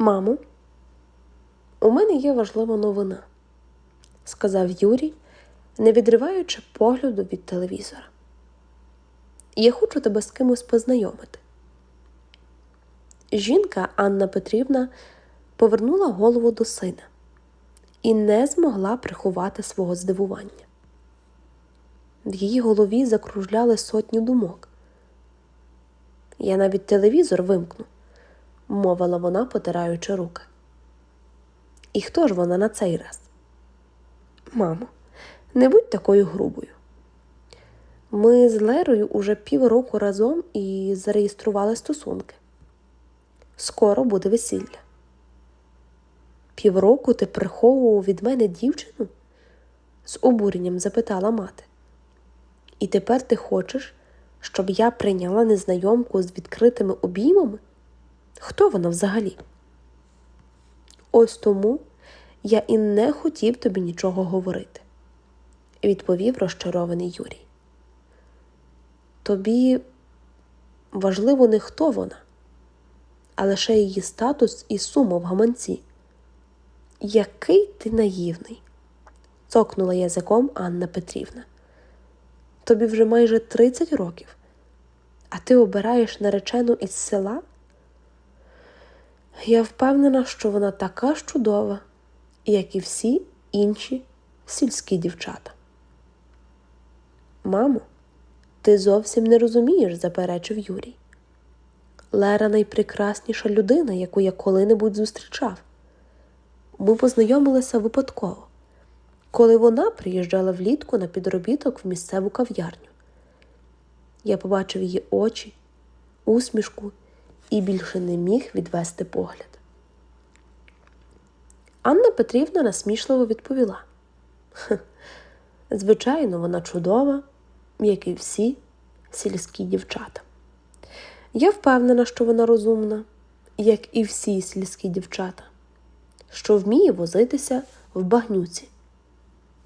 Мамо, у мене є важлива новина, сказав Юрій, не відриваючи погляду від телевізора. Я хочу тебе з кимось познайомити. Жінка Анна Петрівна повернула голову до сина і не змогла приховати свого здивування. В її голові закружляли сотні думок. Я навіть телевізор вимкну, мовила вона, потираючи руки. І хто ж вона на цей раз? Мамо, не будь такою грубою. Ми з Лерою уже півроку разом і зареєстрували стосунки. Скоро буде весілля. Півроку ти приховував від мене дівчину? з обуренням запитала мати. І тепер ти хочеш, щоб я прийняла незнайомку з відкритими обіймами? Хто вона взагалі? Ось тому я і не хотів тобі нічого говорити, відповів розчарований Юрій. Тобі важливо не хто вона, а лише її статус і сума в гаманці. Який ти наївний, цокнула язиком Анна Петрівна. Тобі вже майже 30 років, а ти обираєш наречену із села? Я впевнена, що вона така ж чудова, як і всі інші сільські дівчата. Мамо, ти зовсім не розумієш, заперечив Юрій. Лера найпрекрасніша людина, яку я коли-небудь зустрічав. Ми познайомилися випадково, коли вона приїжджала влітку на підробіток в місцеву кав'ярню. Я побачив її очі, усмішку і більше не міг відвести погляд. Анна Петрівна насмішливо відповіла: Звичайно, вона чудова, як і всі сільські дівчата. Я впевнена, що вона розумна, як і всі сільські дівчата, що вміє возитися в багнюці,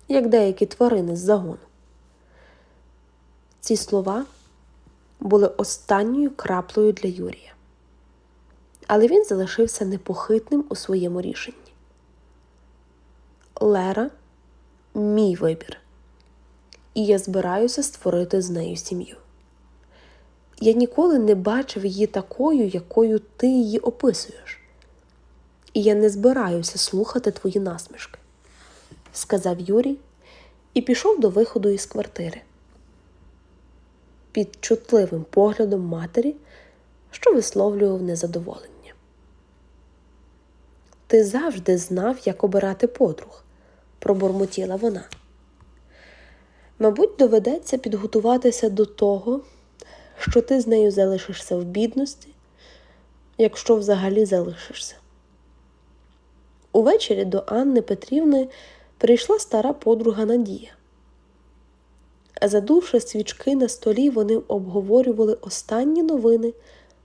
як деякі тварини з загону. Ці слова були останньою краплею для Юрія. Але він залишився непохитним у своєму рішенні. Лера мій вибір, і я збираюся створити з нею сім'ю. Я ніколи не бачив її такою, якою ти її описуєш. І я не збираюся слухати твої насмішки, сказав Юрій і пішов до виходу із квартири. Під чутливим поглядом матері, що висловлював незадоволення. Ти завжди знав, як обирати подруг, пробурмотіла вона. Мабуть, доведеться підготуватися до того, що ти з нею залишишся в бідності, якщо взагалі залишишся. Увечері до Анни Петрівни прийшла стара подруга Надія. Задувши свічки на столі, вони обговорювали останні новини,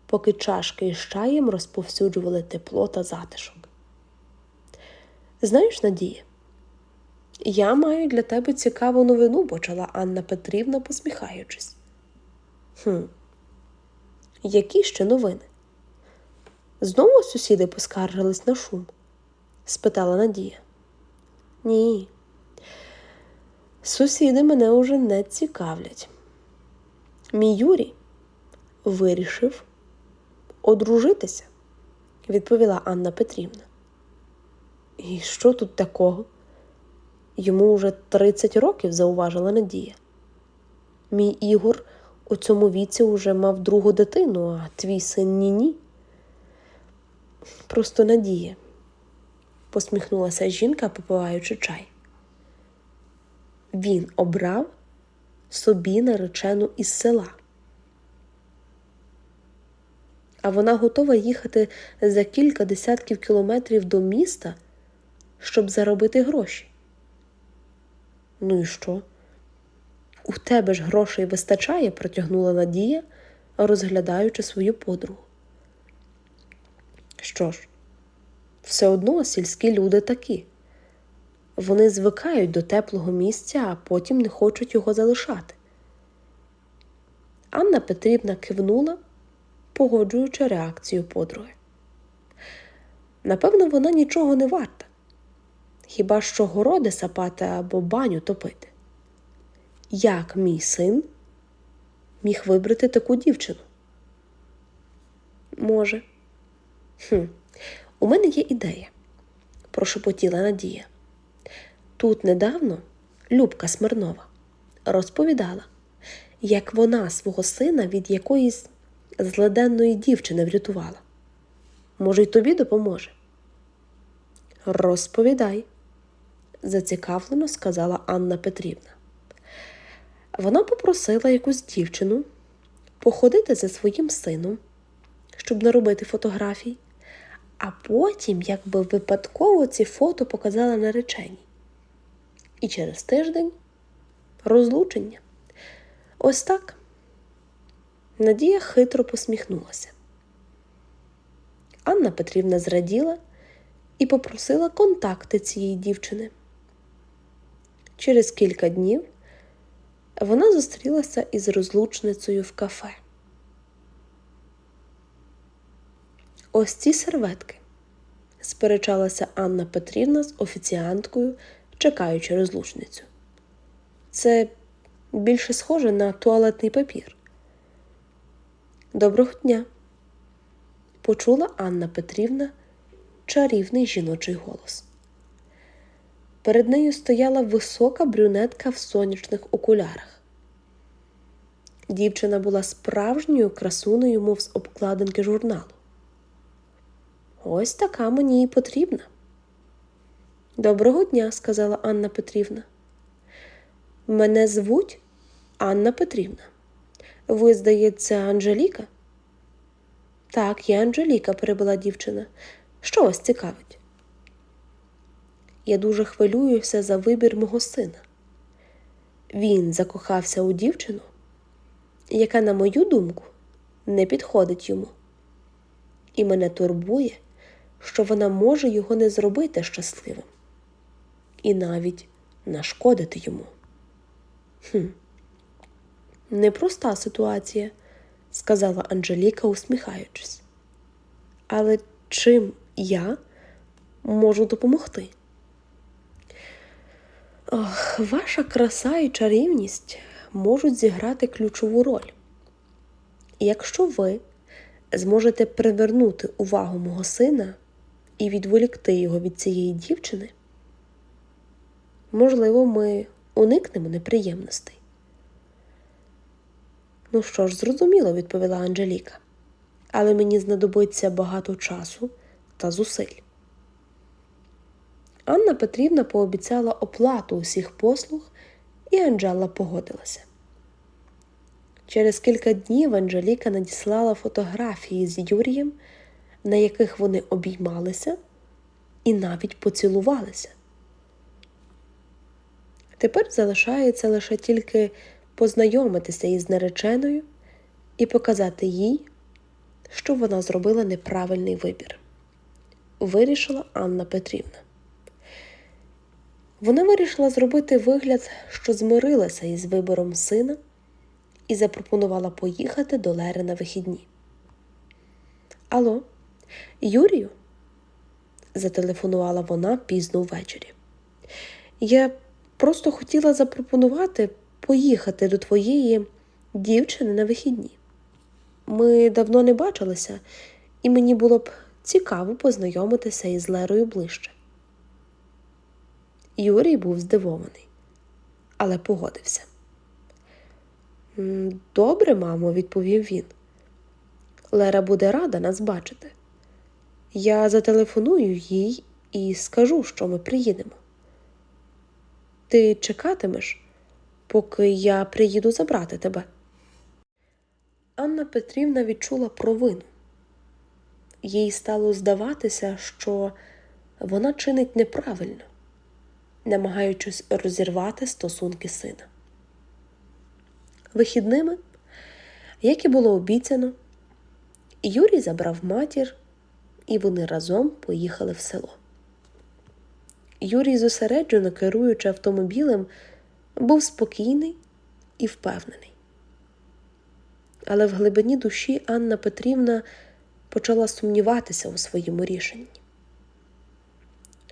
поки чашки із чаєм розповсюджували тепло та затишок. Знаєш, Надія, я маю для тебе цікаву новину, почала Анна Петрівна, посміхаючись. «Хм, Які ще новини? Знову сусіди поскаржились на шум? спитала Надія. Ні. Сусіди мене уже не цікавлять. Мій Юрій вирішив одружитися, відповіла Анна Петрівна. І що тут такого? Йому вже 30 років зауважила Надія. Мій Ігор у цьому віці уже мав другу дитину, а твій син ні-ні. Просто Надія, посміхнулася жінка, попиваючи чай. Він обрав собі наречену із села. А вона готова їхати за кілька десятків кілометрів до міста щоб заробити гроші. Ну і що? У тебе ж грошей вистачає, протягнула Надія, розглядаючи свою подругу. Що ж, все одно сільські люди такі. Вони звикають до теплого місця, а потім не хочуть його залишати. Анна Петрівна кивнула, погоджуючи реакцію подруги. Напевно, вона нічого не варта. Хіба що городи сапати або баню топити. Як мій син міг вибрати таку дівчину? Може. Хм, У мене є ідея, прошепотіла Надія. Тут недавно Любка Смирнова розповідала, як вона свого сина від якоїсь зледенної дівчини врятувала. Може, й тобі допоможе? Розповідай, зацікавлено сказала Анна Петрівна. Вона попросила якусь дівчину походити за своїм сином, щоб наробити фотографій, а потім, якби випадково ці фото показала нареченій. І через тиждень розлучення. Ось так. Надія хитро посміхнулася. Анна Петрівна зраділа і попросила контакти цієї дівчини. Через кілька днів вона зустрілася із розлучницею в кафе. Ось ці серветки, сперечалася Анна Петрівна з офіціанткою, чекаючи розлучницю. Це більше схоже на туалетний папір. Доброго дня! почула Анна Петрівна чарівний жіночий голос. Перед нею стояла висока брюнетка в сонячних окулярах. Дівчина була справжньою красунею, мов з обкладинки журналу. Ось така мені і потрібна. Доброго дня, сказала Анна Петрівна. Мене звуть Анна Петрівна. Ви, здається, Анжеліка? Так, я Анжеліка, перебила дівчина. Що вас цікавить? Я дуже хвилююся за вибір мого сина. Він закохався у дівчину, яка, на мою думку, не підходить йому. І мене турбує, що вона може його не зробити щасливим і навіть нашкодити йому. Хм. Непроста ситуація, сказала Анжеліка, усміхаючись. Але чим я можу допомогти? Ох, ваша краса і чарівність можуть зіграти ключову роль. Якщо ви зможете привернути увагу мого сина і відволікти його від цієї дівчини, можливо, ми уникнемо неприємностей. Ну що ж, зрозуміло, відповіла Анжеліка, але мені знадобиться багато часу та зусиль. Анна Петрівна пообіцяла оплату усіх послуг, і Анжела погодилася. Через кілька днів Анжеліка надіслала фотографії з Юрієм, на яких вони обіймалися і навіть поцілувалися. Тепер залишається лише тільки познайомитися із нареченою і показати їй, що вона зробила неправильний вибір. Вирішила Анна Петрівна. Вона вирішила зробити вигляд, що змирилася із вибором сина, і запропонувала поїхати до Лери на вихідні. Алло, Юрію? зателефонувала вона пізно ввечері. Я просто хотіла запропонувати поїхати до твоєї дівчини на вихідні. Ми давно не бачилися, і мені було б цікаво познайомитися із Лерою ближче. Юрій був здивований, але погодився. Добре, мамо, відповів він. Лера буде рада нас бачити. Я зателефоную їй і скажу, що ми приїдемо. Ти чекатимеш, поки я приїду забрати тебе. Анна Петрівна відчула провину. Їй стало здаватися, що вона чинить неправильно, намагаючись розірвати стосунки сина. Вихідними, як і було обіцяно, Юрій забрав матір, і вони разом поїхали в село. Юрій, зосереджено керуючи автомобілем, був спокійний і впевнений. Але в глибині душі Анна Петрівна почала сумніватися у своєму рішенні.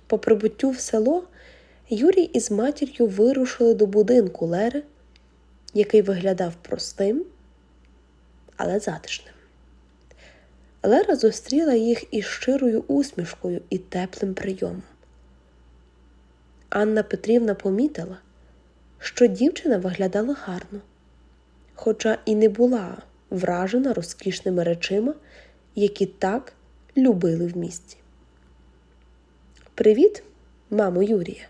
По прибуттю в село Юрій із матір'ю вирушили до будинку Лери, який виглядав простим, але затишним. Лера зустріла їх із щирою усмішкою і теплим прийомом. Анна Петрівна помітила, що дівчина виглядала гарно, хоча і не була вражена розкішними речима, які так любили в місті. Привіт, мамо Юрія,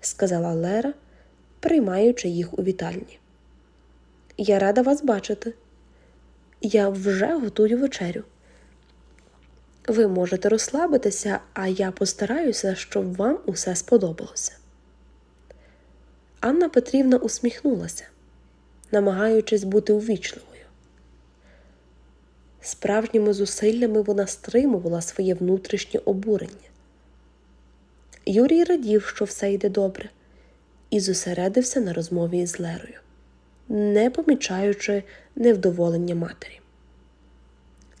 сказала Лера, приймаючи їх у вітальні. Я рада вас бачити. Я вже готую вечерю. Ви можете розслабитися, а я постараюся, щоб вам усе сподобалося. Анна Петрівна усміхнулася, намагаючись бути увічливою. Справжніми зусиллями вона стримувала своє внутрішнє обурення. Юрій радів, що все йде добре, і зосередився на розмові із Лерою, не помічаючи невдоволення матері.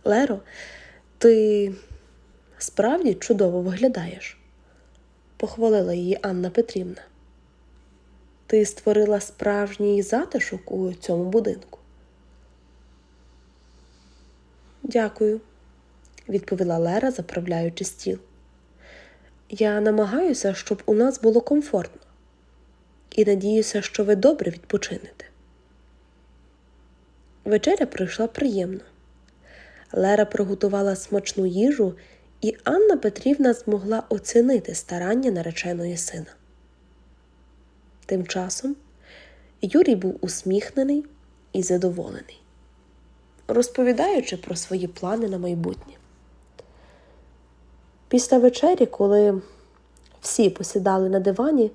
Леро, ти справді чудово виглядаєш, похвалила її Анна Петрівна. Ти створила справжній затишок у цьому будинку. Дякую, відповіла Лера, заправляючи стіл. Я намагаюся, щоб у нас було комфортно, і надіюся, що ви добре відпочинете. Вечеря пройшла приємно. Лера приготувала смачну їжу, і Анна Петрівна змогла оцінити старання нареченої сина. Тим часом Юрій був усміхнений і задоволений, розповідаючи про свої плани на майбутнє. Після вечері, коли всі посідали на дивані,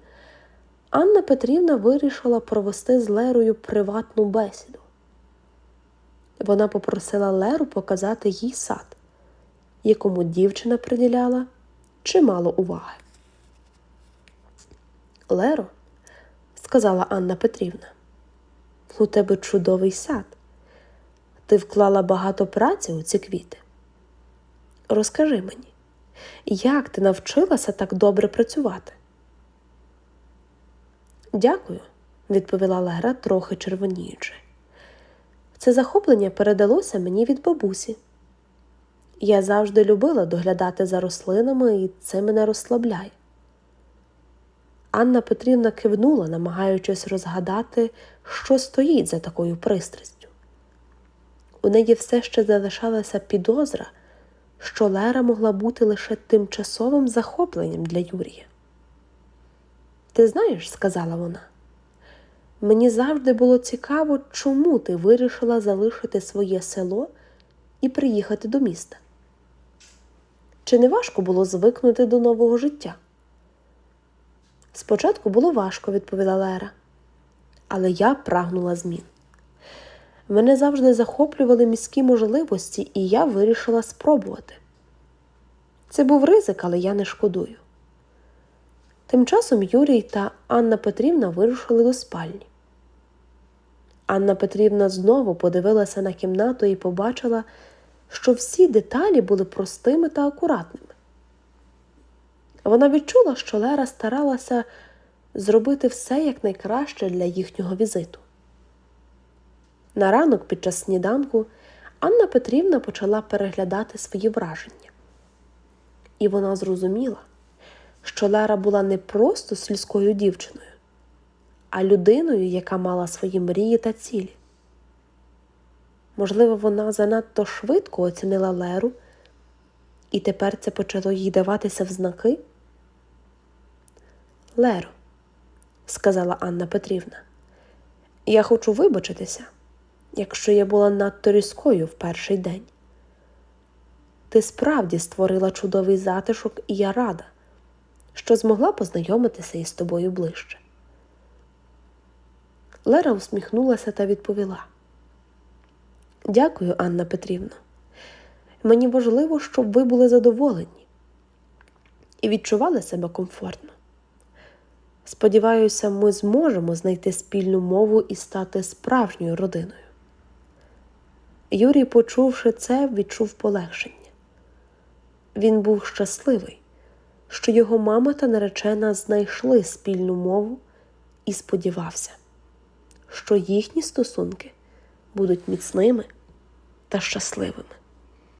Анна Петрівна вирішила провести з Лерою приватну бесіду. Вона попросила Леру показати їй сад, якому дівчина приділяла чимало уваги. Леро, сказала Анна Петрівна, у тебе чудовий сад. Ти вклала багато праці у ці квіти. Розкажи мені, як ти навчилася так добре працювати? Дякую, відповіла Лера, трохи червоніючи. Це захоплення передалося мені від бабусі. Я завжди любила доглядати за рослинами, і це мене розслабляє. Анна Петрівна кивнула, намагаючись розгадати, що стоїть за такою пристрастю. У неї все ще залишалася підозра, що Лера могла бути лише тимчасовим захопленням для Юрія. Ти знаєш, сказала вона, мені завжди було цікаво, чому ти вирішила залишити своє село і приїхати до міста. Чи не важко було звикнути до нового життя? Спочатку було важко, відповіла Лера, але я прагнула змін. Мене завжди захоплювали міські можливості, і я вирішила спробувати. Це був ризик, але я не шкодую. Тим часом Юрій та Анна Петрівна вирушили до спальні. Анна Петрівна знову подивилася на кімнату і побачила, що всі деталі були простими та акуратними. Вона відчула, що Лера старалася зробити все якнайкраще для їхнього візиту. На ранок під час сніданку Анна Петрівна почала переглядати свої враження. І вона зрозуміла, що Лера була не просто сільською дівчиною, а людиною, яка мала свої мрії та цілі. Можливо, вона занадто швидко оцінила Леру, і тепер це почало їй даватися в знаки. Леро, сказала Анна Петрівна, я хочу вибачитися, якщо я була надто різкою в перший день. Ти справді створила чудовий затишок, і я рада, що змогла познайомитися із тобою ближче. Лера усміхнулася та відповіла. Дякую, Анна Петрівна. Мені важливо, щоб ви були задоволені і відчували себе комфортно. Сподіваюся, ми зможемо знайти спільну мову і стати справжньою родиною. Юрій, почувши це, відчув полегшення. Він був щасливий, що його мама та наречена знайшли спільну мову і сподівався, що їхні стосунки будуть міцними та щасливими.